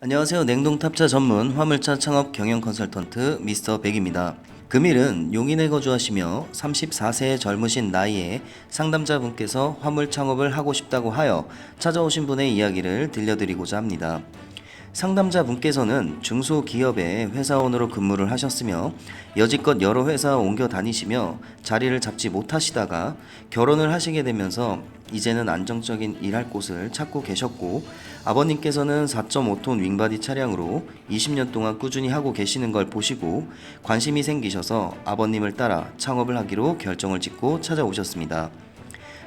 안녕하세요. 냉동탑차 전문 화물차 창업 경영 컨설턴트 미스터 백입니다. 금일은 용인에 거주하시며 34세의 젊으신 나이에 상담자분께서 화물 창업을 하고 싶다고 하여 찾아오신 분의 이야기를 들려드리고자 합니다. 상담자분께서는 중소기업의 회사원으로 근무를 하셨으며 여지껏 여러 회사 옮겨 다니시며 자리를 잡지 못하시다가 결혼을 하시게 되면서 이제는 안정적인 일할 곳을 찾고 계셨고 아버님께서는 4.5톤 윙바디 차량으로 20년 동안 꾸준히 하고 계시는 걸 보시고 관심이 생기셔서 아버님을 따라 창업을 하기로 결정을 짓고 찾아오셨습니다.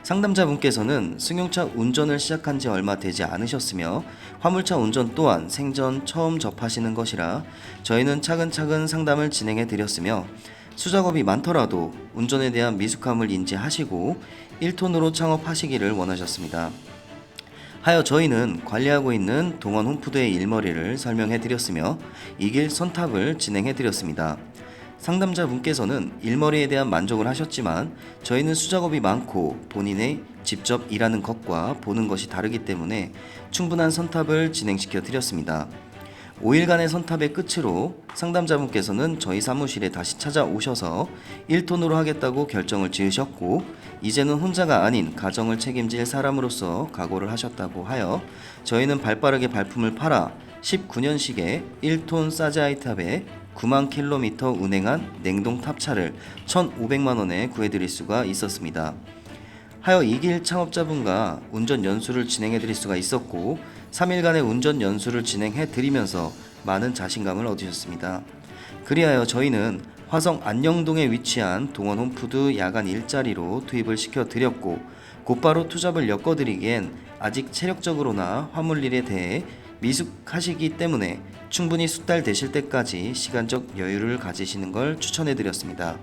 상담자분께서는 승용차 운전을 시작한 지 얼마 되지 않으셨으며 화물차 운전 또한 생전 처음 접하시는 것이라 저희는 차근차근 상담을 진행해 드렸으며 수작업이 많더라도 운전에 대한 미숙함을 인지하시고 1톤으로 창업하시기를 원하셨습니다. 하여 저희는 관리하고 있는 동원 홈푸드의 일머리를 설명해 드렸으며 이길 선탑을 진행해 드렸습니다. 상담자분께서는 일머리에 대한 만족을 하셨지만 저희는 수작업이 많고 본인의 직접 일하는 것과 보는 것이 다르기 때문에 충분한 선탑을 진행시켜 드렸습니다. 5일간의 선탑의 끝으로 상담자분께서는 저희 사무실에 다시 찾아오셔서 1톤으로 하겠다고 결정을 지으셨고 이제는 혼자가 아닌 가정을 책임질 사람으로서 각오를 하셨다고 하여 저희는 발 빠르게 발품을 팔아 19년식의 1톤 사자이탑에 9만 킬로미터 운행한 냉동 탑차를 1,500만 원에 구해드릴 수가 있었습니다. 하여 이길 창업자분과 운전 연수를 진행해 드릴 수가 있었고 3일간의 운전 연수를 진행해 드리면서 많은 자신감을 얻으셨습니다. 그리하여 저희는 화성 안녕동에 위치한 동원 홈푸드 야간 일자리로 투입을 시켜 드렸고 곧바로 투잡을 엮어 드리기엔 아직 체력적으로나 화물일에 대해 미숙하시기 때문에 충분히 숙달 되실 때까지 시간적 여유를 가지시는 걸 추천해 드렸습니다.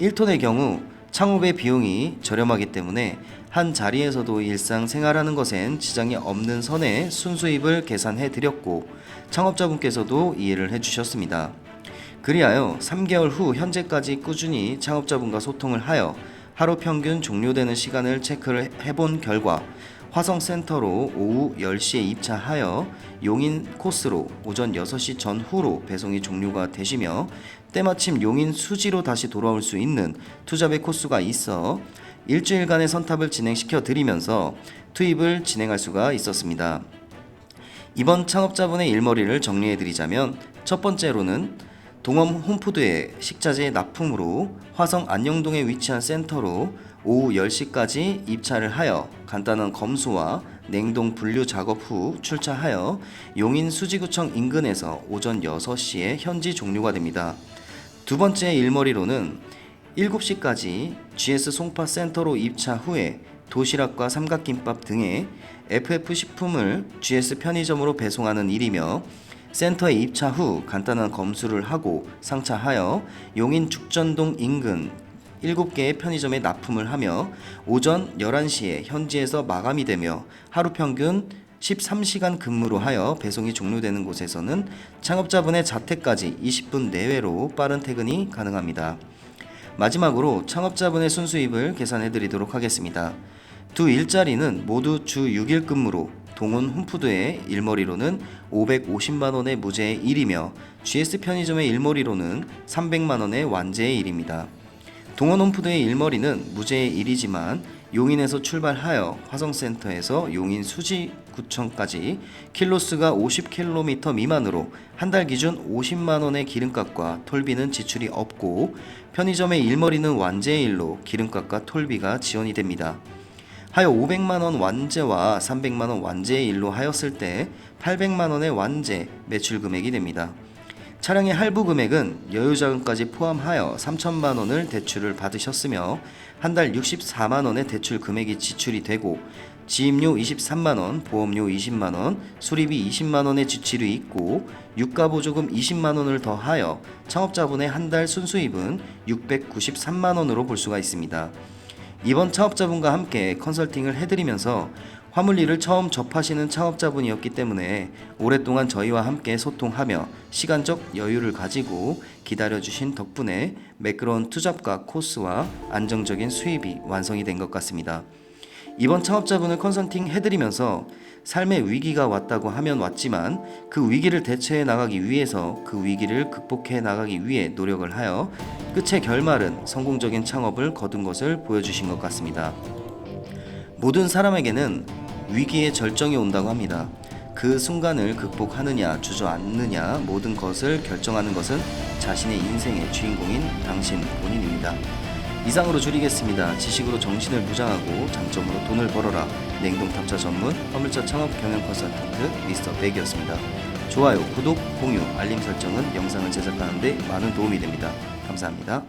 1톤의 경우 창업의 비용이 저렴하기 때문에 한 자리에서도 일상 생활하는 것엔 지장이 없는 선에 순수입을 계산해 드렸고 창업자분께서도 이해를 해 주셨습니다. 그리하여 3개월 후 현재까지 꾸준히 창업자분과 소통을 하여 하루 평균 종료되는 시간을 체크를 해본 결과 화성센터로 오후 10시에 입차하여 용인 코스로 오전 6시 전후로 배송이 종료가 되시며 때마침 용인 수지로 다시 돌아올 수 있는 투잡의 코스가 있어 일주일간의 선탑을 진행시켜 드리면서 투입을 진행할 수가 있었습니다. 이번 창업자분의 일머리를 정리해 드리자면 첫 번째로는 동엄 홈푸드의 식자재 납품으로 화성 안녕동에 위치한 센터로 오후 10시까지 입차를 하여 간단한 검수와 냉동 분류 작업 후 출차하여 용인 수지구청 인근에서 오전 6시에 현지 종료가 됩니다. 두 번째 일머리로는 7시까지 GS 송파 센터로 입차 후에 도시락과 삼각김밥 등의 FF 식품을 GS 편의점으로 배송하는 일이며 센터에 입차 후 간단한 검수를 하고 상차하여 용인 죽전동 인근 7개의 편의점에 납품을 하며 오전 11시에 현지에서 마감이 되며 하루 평균 13시간 근무로 하여 배송이 종료되는 곳에서는 창업자분의 자택까지 20분 내외로 빠른 퇴근이 가능합니다. 마지막으로 창업자분의 순수입을 계산해 드리도록 하겠습니다. 두 일자리는 모두 주 6일 근무로 동훈 홈푸드의 일머리로는 550만 원의 무제의 일이며 GS 편의점의 일머리로는 300만 원의 완제의 일입니다. 동원 홈푸드의 일머리는 무제의 일이지만 용인에서 출발하여 화성센터에서 용인 수지구청까지 킬로수가 50km 미만으로 한 달 기준 50만 원의 기름값과 톨비는 지출이 없고 편의점의 일머리는 완제의 일로 기름값과 톨비가 지원이 됩니다. 하여 500만 원 완제와 300만 원 완제의 일로 하였을 때 800만 원의 완제 매출 금액이 됩니다. 차량의 할부 금액은 여유자금까지 포함하여 3천만 원을 대출을 받으셨으며 한 달 64만 원의 대출 금액이 지출이 되고 지입료 23만 원, 보험료 20만 원, 수리비 20만 원의 지출이 있고 유가 보조금 20만 원을 더하여 창업자분의 한 달 순수입은 693만 원으로 볼 수가 있습니다. 이번 창업자분과 함께 컨설팅을 해드리면서 화물 일을 처음 접하시는 창업자분이었기 때문에 오랫동안 저희와 함께 소통하며 시간적 여유를 가지고 기다려주신 덕분에 매끄러운 투잡과 코스와 안정적인 수입이 완성이 된 것 같습니다. 이번 창업자분을 컨설팅 해드리면서 삶의 위기가 왔다고 하면 왔지만 그 위기를 대처해 나가기 위해서 그 위기를 극복해 나가기 위해 노력을 하여 끝의 결말은 성공적인 창업을 거둔 것을 보여주신 것 같습니다. 모든 사람에게는 위기의 절정이 온다고 합니다. 그 순간을 극복하느냐 주저앉느냐 모든 것을 결정하는 것은 자신의 인생의 주인공인 당신 본인입니다. 이상으로 줄이겠습니다. 지식으로 정신을 무장하고 장점으로 돈을 벌어라. 냉동 탑차 전문 화물차 창업 경영 컨설턴트 미스터 백이었습니다. 좋아요, 구독, 공유, 알림 설정은 영상을 제작하는데 많은 도움이 됩니다. 감사합니다.